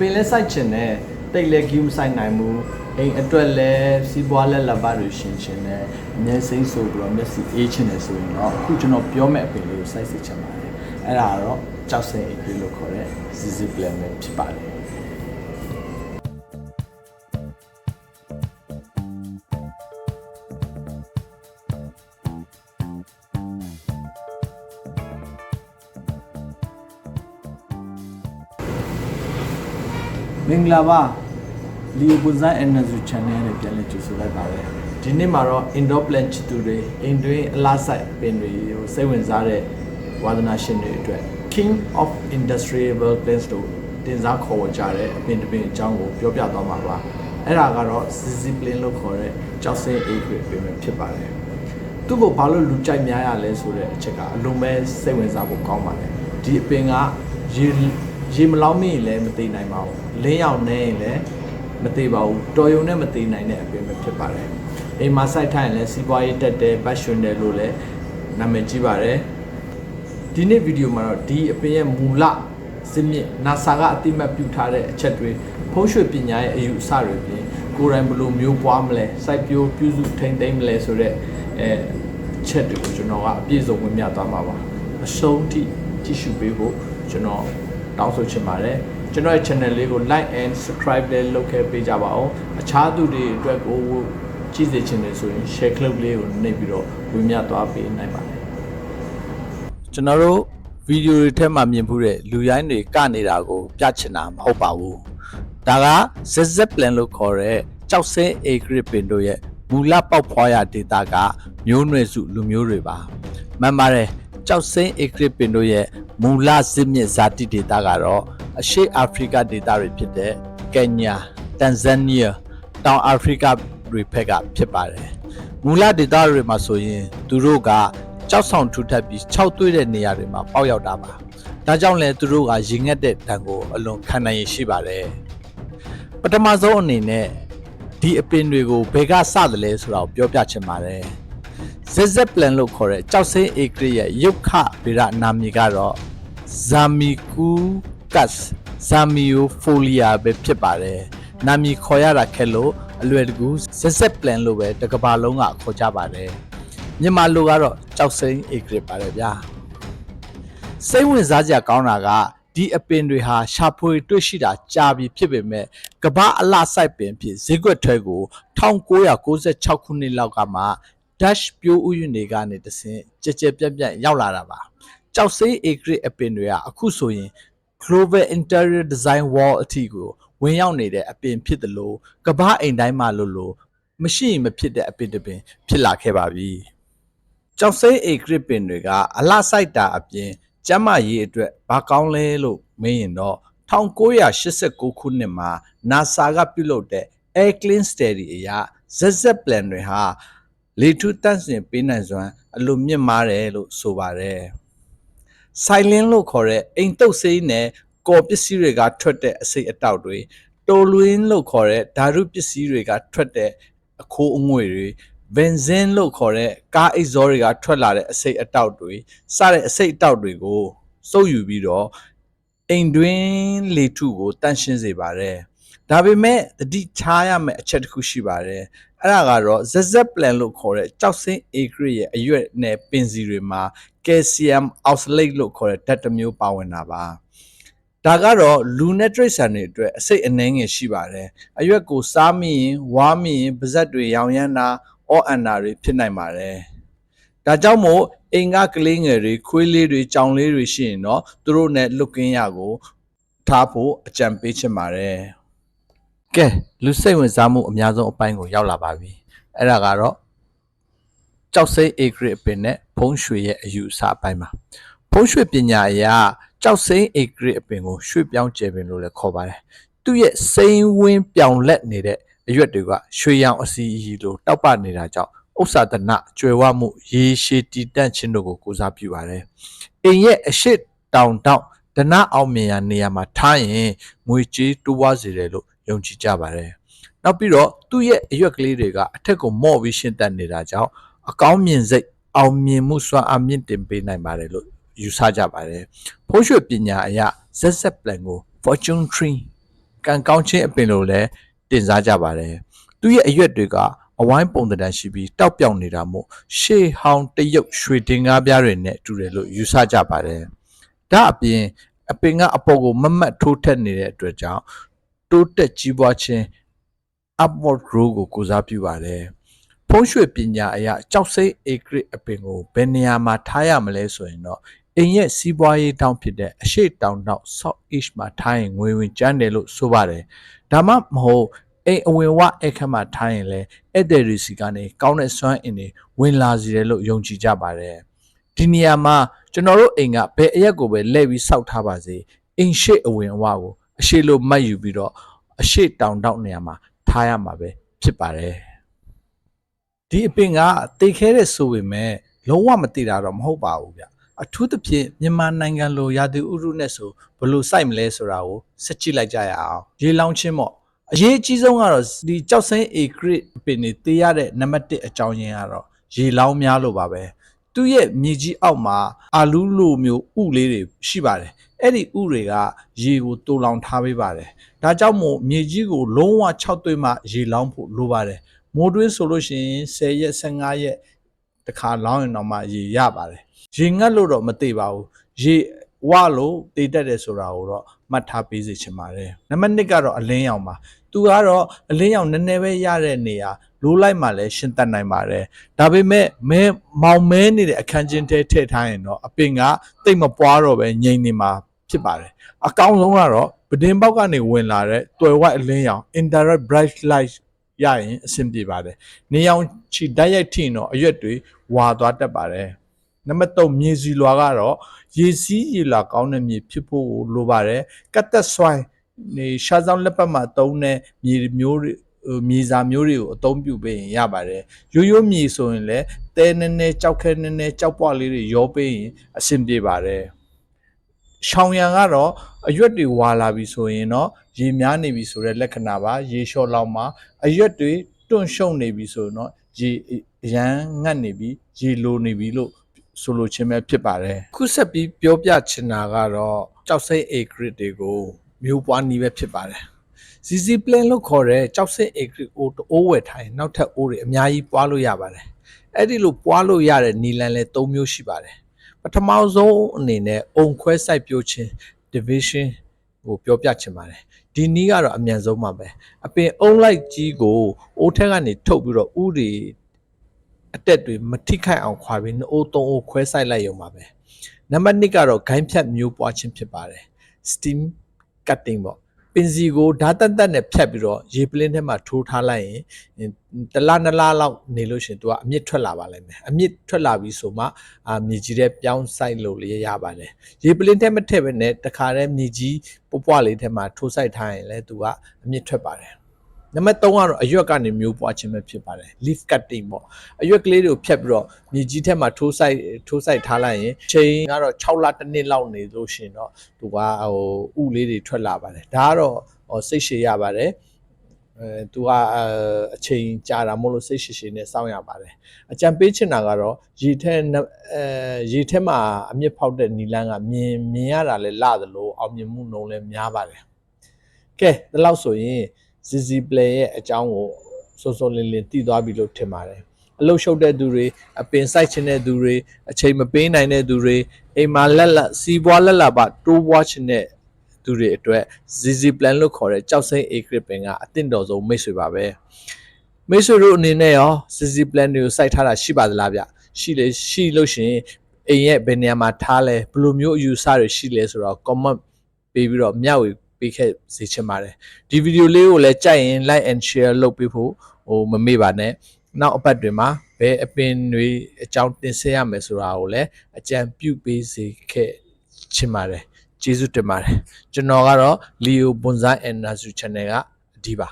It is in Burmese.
ပင်လဲစိုက်ချင်တယ်တိတ်လဲဂီးမဆိုင်နိုင်ဘူးအိမ်အတွက်လဲစီးပွားလဲလက်ပတ်လို့ရှင်ရှင်တယ်အမျက်စိမ့်ဆိုပြီးတော့မျက်စိအေးချင်တယ်ဆိုရင်တော့အခုကျွန်တော်ပြောမဲ့အပင်လေးကိုစိုက်စီချင်ပါတယ်အဲ့ဒါကတော့ကြောက်စင်အိတ်လို့ခေါ်တဲ့ ZZ plan ပဲဖြစ်ပါတယ် မင်္ဂလာပါလီယိုပွန်ဆိုင် energy channel နဲ့ပြန်လည်ကြိုဆိုလိုက်ပါရစေဒီနေ့မှာတော့ indoor plant ချစ်သူတွေအိမ်တွင်းအလားဆိုင်ပင်တွေကိုစိတ်ဝင်စားတဲ့ဝါသနာရှင်တွေအတွက် king of industrial plants တို့တင်စားခေါ်ဝေါ်ကြတဲ့အပင်တစ်ပင်အကြောင်းကိုပြောပြသွားမှာပါအဲ့ဒါကတော့ ZZ plant လို့ခေါ်တဲ့ကြောက်စင်း acre ပင်ပဲဖြစ်ပါတယ်သူ့ကိုဘာလို့လူကြိုက်များရလဲဆိုတဲ့အချက်ကအလုံးမဲစိတ်ဝင်စားဖို့ကောင်းပါတယ်ဒီအပင်ကရေ ရေမလောင်းမိရင်လည်းမသိနိုင်ပါဘူးလင်းရောင်နေရင်လည်းမသိပါဘူးတော်ယုံနဲ့မသိနိုင်တဲ့အပင်ပဲဖြစ်ပါတယ်အိမ်မှာစိုက်ထိုင်ရင်လည်းစီးပွားရေးတက်တယ်ပတ်ရှင်တယ်လို့လည်းနာမည်ကြီးပါတယ်ဒီနေ့ဗီဒီယိုမှာတော့ဒီအပင်ရဲ့မူလစမြင့် NASA ကအတိမတ်ပြုထားတဲ့အချက်တွေဖုံးရွှေပညာရဲ့အယူအဆတွေပြင်ကိုယ်တိုင်ဘယ်လိုမျိုးပွားမလဲစိုက်ပျိုးပြုစုထိန်းသိမ်းမလဲဆိုတော့အဲချက်တွေကိုကျွန်တော်ကအပြည့်စုံဝင်မြသွားမှာပါအဆုံးထိကြည့်ရှုပေးဖို့ကျွန်တော် တောင်းဆိုချင်ပါတယ်ကျွန်တော်ရဲ့ channel လေးကို like and subscribe လည်းလုပ်ခဲ့ပေးကြပါအောင်အခြားသူတွေအတွက်ကိုကြည့်စေချင်တယ်ဆိုရင် share clip လေးကိုနှိပ်ပြီးတော့ဝင်မြသွားပေးနိုင်ပါတယ်ကျွန်တော်တို့ဗီဒီယိုတွေထဲမှာမြင်ဖူးတဲ့လူရိုင်းတွေကနေတာကိုပြချင်တာမဟုတ်ပါဘူးဒါက ZZ plan လို့ခေါ်တဲ့ကြောက်စဲ acre ပင်တို့ရဲ့မူလပေါက်ဖွားရဒေတာကမျိုးနွယ်စုလူမျိုးတွေပါမှန်ပါတယ် ကြောက်စင်း acre ပင်တို့ရဲ့မူလစစ်မြစ်ဇာတိဒေတာကတော့အရှေ့အာဖရိကဒေတာတွေဖြစ်တဲ့ကင်ညာတန်ဇန်နီးယားတောင်အာဖရိကတွေဖက်ကဖြစ်ပါတယ်မူလဒေတာတွေမှာဆိုရင်သူတို့ကကြောက်ဆောင်ထူထပ်ပြီး6သွေးတဲ့နေရာတွေမှာပေါက်ရောက်တာပါဒါကြောင့်လဲသူတို့ကရင်ငတ်တဲ့တန်ကိုအလွန်ခံနိုင်ရရှိပါတယ်ပထမဆုံးအနေနဲ့ဒီအပင်တွေကိုဘယ်ကစသလဲဆိုတာကိုပြောပြချင်ပါတယ် ZZ plan လို့ခေါ်တဲ့ကြောက်စင်း acre ရဲ့ရုပ်ခဗေဒနာမည်ကတော့ Zamicus Zamiofolia ပဲဖြစ်ပါတယ်။နာမည်ခေါ်ရတာခက်လို့အလွယ်တကူ ZZ plan လို့ပဲတစ်ကမ္ဘာလုံးကခေါ်ကြပါတယ်။မြန်မာလိုကတော့ကြောက်စင်း acre ပါတယ်ဗျာ။စိတ်ဝင်စားစရာကောင်းတာကဒီအပင်တွေဟာရှာဖွေတွေ့ရှိတာကြာပြီဖြစ်ပေမဲ့ကမ္ဘာအလှစိုက်ပင်ဖြစ်ဈေးကွက်ထွဲကို1996ခုနှစ်လောက်ကမှ Dash ပြိုးဥယျာဉ်တွေကနေတဆင့်ကြကြပြတ်ပြတ်ရောက်လာတာပါကြောက်စိမ်း acre အပင်တွေကအခုဆိုရင် Global Interior Design Wall အထိကိုဝင်ရောက်နေတဲ့အပင်ဖြစ်တယ်လို့ကမ္ဘာအိမ်တိုင်းမှာလို့လို့မရှိရင်မဖြစ်တဲ့အပင်တစ်ပင် ဖြစ်လာခဲ့ပါပြီကြောက်စိမ်း acre ပင်တွေကအလှစိုက်တာအပြင်ကျမ်းမာရေးအတွက်ဘာကောင်းလဲလို့မင်းရင်တော့1989ခုနှစ်မှာ NASA ကပြုလုပ်တဲ့ Air Clean Study အရ ZZ plan တွေဟာ လေထုတန့်စင်ပေးနိုင်စွမ်းအလိုမြင့်မားတယ်လို့ဆိုပါတယ်။ silent လို့ခေါ်တဲ့အိမ်တုပ်ဆေးနဲ့ကော်ပစ္စည်းတွေကထွက်တဲ့အစိတ်အတောက်တွေတိုလွင်းလို့ခေါ်တဲ့ဓာတုပစ္စည်းတွေကထွက်တဲ့အခိုးအငွေ့တွေ benzene လို့ခေါ်တဲ့ကားအိတ်ဇောတွေကထွက်လာတဲ့အစိတ်အတောက်တွေစတဲ့အစိတ်အတောက်တွေကိုစုပ်ယူပြီးတော့အိမ်တွင်းလေထုကိုတန့်ရှင်းစေပါတယ်။ ဒါပေမဲ့တတိထားရမယ့်အချက်တစ်ခုရှိပါတယ်။အဲ့ဒါကတော့ ZZ plan လို့ခေါ်တဲ့ကြောက်စင်း acre ရဲ့အရွက်နဲ့ပင်စီတွေမှာ calcium oxalate လို့ခေါ်တဲ့ဓာတ်တစ်မျိုးပါဝင်တာပါ။ဒါကတော့လူနဲ့တိရစ္ဆာန်တွေအတွက်အစိတ်အနှဲငယ်ရှိပါတယ်။အရွက်ကိုစားမိရင်ဝါမိရင်ပါးစပ်တွေရောင်ရမ်းတာအော့အန်တာတွေဖြစ်နိုင်ပါတယ်။ဒါကြောင့်မို့အိမ်ကကလေးငယ်တွေခွေးလေးတွေကြောင်လေးတွေရှိရင်တော့သူတို့နဲ့လွတ်ကင်းရကိုထားဖို့အကြံပေးချင်ပါတယ်။ ကဲလူစိတ်ဝင်စားမှုအများဆုံးအပိုင်းကိုရောက်လာပါပြီ။အဲ့ဒါကတော့ကြောက်စိတ် acre အပင်နဲ့ဖုံးရွှေရဲ့အယူအဆအပိုင်းပါ။ဖုံးရွှေပညာအရကြောက်စိမ်း acre အပင်ကိုရွှေ့ပြောင်းကျယ်ပင်လို့လည်းခေါ်ပါတယ်။သူ့ရဲ့စိမ်းဝင်းပြောင်လက်နေတဲ့အရွက်တွေကရွှေရောင်အစီအီလိုတောက်ပနေတာကြောင့်ဥစ္စာဒနကျွယ်ဝမှုရေရှည်တည်တံ့ခြင်းတို့ကိုကိုးစားပြုပါတယ်။အိမ်ရဲ့အရှိတောင်တောင်ဒနအောင်မြင်ရာနေရာမှာထားရင်ငွေကြေးတိုးပွားစေတယ်လို့ ယုံကြည်ကြပါတယ်။နောက်ပြီးတော့သူ့ရဲ့အရွက်ကလေးတွေကအထက်ကိုမော့ပြီးရှင်းတတ်နေတာကြောင့်အကောင်းမြင်စိတ်အောင်မြင်မှုစွမ်းအားမြင့်တင်ပေးနိုင်ပါတယ်လို့ယူဆကြပါတယ်။ဖိုးရွှေပညာအရ ZZ plan ကို fortune tree ကံကောင်းခြင်းအပင်လို့လည်းတင်စားကြပါတယ်သူရဲ့အရွက်တွေကအဝိုင်းပုံသဏ္ဍာန်ရှိပြီးတောက်ပြောင်နေတာမို့ရှေးဟောင်းတရုတ်ရွှေတင်ကားပြားတွေနဲ့တူတယ်လို့ယူဆကြပါတယ်ဒါအပြင်အပင်ကအပေါ်ကိုမမတ်ထိုးထက်နေတဲ့အတွက်ကြောင့် တိုးတက်ကြီးပွားခြင်း upward grow ကိုကိုစားပြုပါတယ်ဖုံးရွှေပညာအရာကြောက်စိမ့် acre အပင်ကိုဘယ်နေရာမှာထားရမလဲဆိုရင်တော့အိမ်ရဲ့စီးပွားရေးတောင်းဖြစ်တဲ့အရှိတောင်တောင် south east မှာထားရင်ငွေဝင်ကျန်းတယ်လို့ဆိုပါတယ်ဒါမှမဟုတ်အိမ်အဝင်ဝအခက်မှာထားရင်လည်းဧည့်သည်တွေစီကနေကောင်းတဲ့စွမ်းအင်တွေဝင်လာစေတယ်လို့ယုံကြည်ကြပါတယ်ဒီနေရာမှာကျွန်တော်တို့အိမ်ကဘယ်အရက်ကိုပဲလှည့်ပြီးစောက်ထားပါစေအိမ်ရှိအဝင်အဝကို အရှိလိုမှတ်ယူပြီးတော့အရှိတောင်တောင်နေရာမှာထားရမှာပဲဖြစ်ပါတယ်ဒီအပင်ကတိတ်ခဲတဲ့ဆိုပေမဲ့လုံးဝမတိတာတော့မဟုတ်ပါဘူးဗျအထူးသဖြင့်မြန်မာနိုင်ငံလိုရာသီဥတုနဲ့ဆိုဘယ်လိုစိုက်မလဲဆိုတာကိုစစ်ကြည့်လိုက်ကြရအောင်ရေလောင်းချင်းပေါ့အရေးအကြီးဆုံးကတော့ဒီကြောက်စိမ်း acre ပင်တွေတေးရတဲ့နံပါတ်1အကြောင်းရင်းကတော့ရေလောင်းများလို့ပါပဲသူ့ရဲ့မြေကြီးအောက်မှာအာလူးလိုမျိုးဥလေးတွေရှိပါတယ် အဲ့ဒီဥတွေကရေကိုတူလောင်ထားပေးပါတယ်ဒါကြောင့်မို့မြေကြီးကိုလုံးဝ6သွေးမှရေလောင်းဖို့လိုပါတယ်မိုးတွင်းဆိုလို့ရှိရင်10ရက်15ရက်တခါလောင်းရင်တော့မှရေရပါတယ်ရေငတ်လို့တော့မသေးပါဘူးရေဝလို့တေးတက်တယ်ဆိုတာကိုတော့မှတ်ထားပေးစေချင်ပါတယ်နံပါတ်1ကတော့အလင်းရောင်ပါသူကတော့အလင်းရောင်နည်းနည်းပဲရတဲ့နေရာလိုလိုက်မှလည်းရှင်းတတ်နိုင်ပါတယ်ဒါပေမဲ့မဲမောင်မဲနေတဲ့အခန်းချင်းထဲထည့်ထားရင်တော့အပင်ကတိတ်မပွားတော့ပဲငြိမ်နေမှာ ဖြစ်ပါတယ်အကောင်းဆုံးကတော့ပဒင်းပေါက်ကနေဝင်လာတဲ့တွယ်ဝိုက်အလင်းရောင် indirect bright light ရရင်အဆင်ပြေပါတယ်။နေအောင်ချီတိုက်ရိုက်ထိရင်တော့အရွက်တွေဝါသွားတတ်ပါတယ်။နံပါတ်3မြေစီလွာကတော့ရေစီးရေလာကောင်းတဲ့မြေဖြစ်ဖို့လိုပါတယ်။ကတ်သက်ဆွိုင်းနေရှာဆောင်လက်ပတ်မှာတုံးတဲ့မြေမျိုးတွေမြေစာမျိုးတွေကိုအသုံးပြုပေးရင်ရပါတယ်ရိုးရိုးမြေဆိုရင်လည်းတဲနည်းနည်းကြောက်ခဲနည်းနည်းကြောက်ပွားလေးတွေရောပေးရင်အဆင်ပြေပါတယ် ရှောင်ရံကတော့အရွက်တွေဝါလာပြီဆိုရင်တော့ရေများနေပြီဆိုတဲ့လက္ခဏာပါရေလျှော့လောက်မှာအရွက်တွေတွန့်ရှုံနေပြီဆိုရင်တော့ရေရမ်းငတ်နေပြီရေလိုနေပြီလို့ဆိုလိုခြင်းပဲဖြစ်ပါတယ်ခုဆက်ပြီးပြောပြချင်တာကတော့ကြောက်စိတ် A grade တွေကိုမျိုးပွားနီးပဲဖြစ်ပါတယ် CC plan လို့ခေါ်တဲ့ကြောက်စစ် acre ကိုအိုးဝယ်ထားရင်နောက်ထပ်အိုးတွေအများကြီးပွားလို့ရပါတယ်အဲ့ဒီလိုပွားလို့ရတဲ့နီလန်လဲ၃မျိုးရှိပါတယ် ပထမဆုံးအနေနဲ့အုံခွဲစိုက်ပျိုးခြင်း division ကိုပြောပြချင်ပါတယ်ဒီနီးကတော့အမြန်ဆုံးပါပဲအပင်အုံလိုက်ကြီးကိုအိုးထက်ကနေထုတ်ပြီးတော့ဥတွေအတက်တွေမထိခိုက်အောင်ခွာပြီးအိုး၃အိုးခွဲစိုက်လိုက်ရုံပါပဲနံပါတ်2ကတော့ဂိုင်းဖြတ်မျိုးပွားခြင်းဖြစ်ပါတယ် steam cutting ပေါ့ ပင်စီကိုဓာတ်တက်တက်နဲ့ဖြတ်ပြီးတော့ရေပလင်းထဲမှာထိုးထားလိုက်ရင်တလားနှစ်လားလောက်နေလို့ရှင်သူကအမြင့်ထွက်လာပါလိမ့်မယ်အမြင့်ထွက်လာပြီဆိုမှအာမြေကြီးထဲပြောင်းဆိုင်လို့လေရပါတယ်ရေပလင်းထဲမထည့်ဘဲနဲ့တခါတည်းမြေကြီးပွပွလေးထဲမှာထိုးဆိုင်ထားရင်လည်းသူကအမြင့်ထွက်ပါတယ် နံပါတ်3ကတော့အရွက်ကနေမျိုးပွားခြင်းပဲဖြစ်ပါတယ် leaf cutting ပေါ့အရွက်ကလေးတွေကိုဖြတ်ပြီးတော့မြေကြီးထဲမှာထိုးဆိုင်ထိုးဆိုင်ထားလိုက်ရင်ချိန်ကတော့6လတစ်နှစ်လောက်နေလို့ရှိရင်တော့သူကဟိုဥလေးတွေထွက်လာပါတယ်ဒါကတော့ဟိုစိတ်ရှည်ရပါတယ်အဲသူကအချိန်ကြာတာမို့လို့စိတ်ရှည်ရှည်နဲ့စောင့်ရပါတယ်အကြံပေးချင်တာကတော့ရေထဲအဲရေထဲမှာအမြင့်ဖောက်တဲ့နီလန်းကမြင်မြင်ရတာလဲလသလိုအောင်မြင်မှုနှုန်းလဲများပါတယ်ကဲဒီလောက်ဆိုရင် ZZ Play ရဲ့အကြောင်းကိုစောစောလင်းလင်းတည်သွားပြီလို့ထင်ပါတယ်အလုရှုပ်တဲ့သူတွေအပင်စိုက်ချင်တဲ့သူတွေအချိန်မပေးနိုင်တဲ့သူတွေအိမ်မှာလက်လက်စီးပွားလက်လက်ပါတိုးပွားချင်တဲ့သူတွေအတွက် ZZ Plan လို့ခေါ်တဲ့ကြောက်စိမ့် acre ပင်ကအသင့်တော်ဆုံးမိတ်ဆွေပါပဲမိတ်ဆွေတို့အနေနဲ့ရော ZZ Plan တွေကိုစိုက်ထားတာရှိပါသလားဗျရှိလေရှိလို့ရှိရင်အိမ်ရဲ့ဘယ်နေရာမှာထားလဲဘယ်လိုမျိုးအယူဆတွေရှိလဲဆိုတော့ comment ပေးပြီးတော့မျှဝေ ပေးခဲ့စေချင်ပါတယ်ဒီဗီဒီယိုလေးကိုလည်းကြိုက်ရင် like and share လုပ်ပေးဖို့ဟိုမမေ့ပါနဲ့နောက်အပတ်တွင်မှာဘယ်အပင်တွေအကြောင်းတင်ဆက်ရမယ်ဆိုတာကိုလည်းအကြံပြုပေးစေခဲ့ချင်ပါတယ်ကျေးဇူးတင်ပါတယ်ကျွန်တော်ကတော့ Leo Bonsai and Nasu Channel ကအဒီပါ